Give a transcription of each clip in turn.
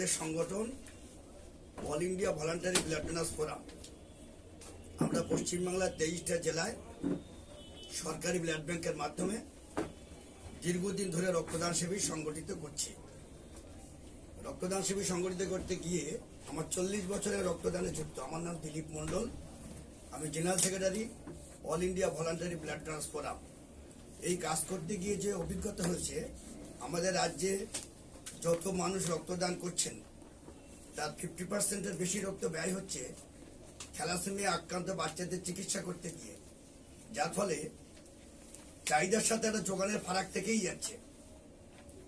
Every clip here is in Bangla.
আমাদের সংগঠন all India voluntary blood donors forum. আমরা পশ্চিমবাংলার তেইশটা জেলায় সরকারি ব্লাড ব্যাংকের মাধ্যমে দীর্ঘদিন ধরে রক্তদান শিবির সংগঠিত করছি। রক্তদান শিবির সংগঠিত করতে গিয়ে আমার চল্লিশ বছরের রক্তদানে যুক্ত। আমার নাম দিলীপ মণ্ডল। আমি general secretary all India voluntary blood donors forum এই কাজ করতে গিয়ে যে অভিজ্ঞতা হয়েছে, আমাদের রাজ্যে যত মানুষ রক্তদান করছেন, তার ফিফটি পার্সেন্টের বেশি রক্ত ব্যয় হচ্ছে থ্যালাসেমিয়া আক্রান্ত বাচ্চাদের চিকিৎসা করতে গিয়ে। যার ফলে চাহিদার সাথে একটা যোগানের ফারাক থেকেই যাচ্ছে।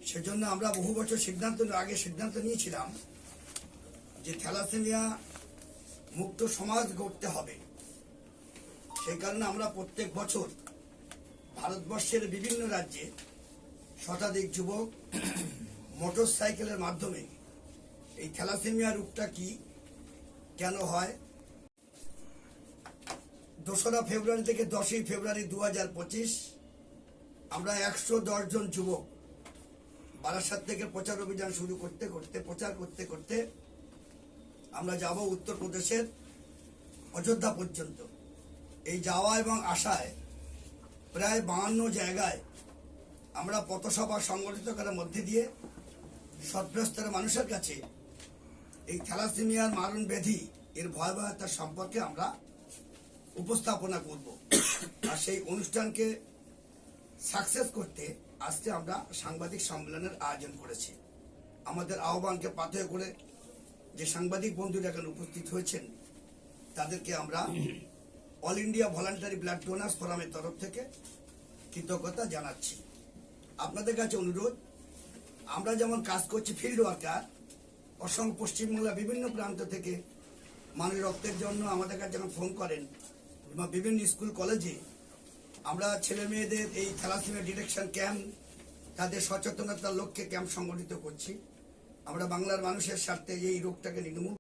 সেজন্য আমরা বহু বছর সিদ্ধান্ত আগে সিদ্ধান্ত নিয়েছিলাম যে থ্যালাসেমিয়া মুক্ত সমাজ গড়তে হবে। সেই কারণে আমরা প্রত্যেক বছর ভারতবর্ষের বিভিন্ন রাজ্যে শতাধিক যুবক মোটর সাইকেলের মাধ্যমে এই থ্যালাসেমিয়া রোগটা কি, কেন হয়? দোসরা ফেব্রুয়ারি থেকে দশই ফেব্রুয়ারি দু হাজার পঁচিশ আমরা একশো জন যুবক বারাসাত থেকে প্রচার অভিযান শুরু করতে করতে, প্রচার করতে করতে আমরা যাব উত্তরপ্রদেশের অযোধ্যা পর্যন্ত। এই যাওয়া এবং আসায় প্রায় বাহান্ন জায়গায় আমরা পথসভা সংগঠিত করার মধ্যে দিয়ে সদগ্রস্তের মানুষের কাছে এই থ্যালাসেমিয়ার মারণ ব্যাধি, এর ভয়াবহতা সম্পর্কে আমরা উপস্থাপনা করব। আর সেই অনুষ্ঠানকে সাকসেস করতে আজকে আমরা সাংবাদিক সম্মেলনের আয়োজন করেছি। আমাদের আহ্বানকে পাথেয় করে যে সাংবাদিক বন্ধুরা এখানে উপস্থিত হয়েছেন, তাদেরকে আমরা all India voluntary blood donors ফোরামের তরফ থেকে কৃতজ্ঞতা জানাচ্ছি। আপনাদের কাছে অনুরোধ আমরা যেমন কাজ করছি ফিল্ড ওয়ার্কার অসংখ্য পশ্চিমবাংলার বিভিন্ন প্রান্ত থেকে মানুষ রক্তের জন্য আমাদের কাছে যখন ফোন করেন, বা বিভিন্ন স্কুল কলেজে আমরা ছেলে মেয়েদের এই থ্যালাসেমিয়া ডিটেকশন ক্যাম্প তাদের সচেতনতার লক্ষ্যে ক্যাম্প সংগঠিত করছি। আমরা বাংলার মানুষের স্বার্থে এই রোগটাকে নির্মূল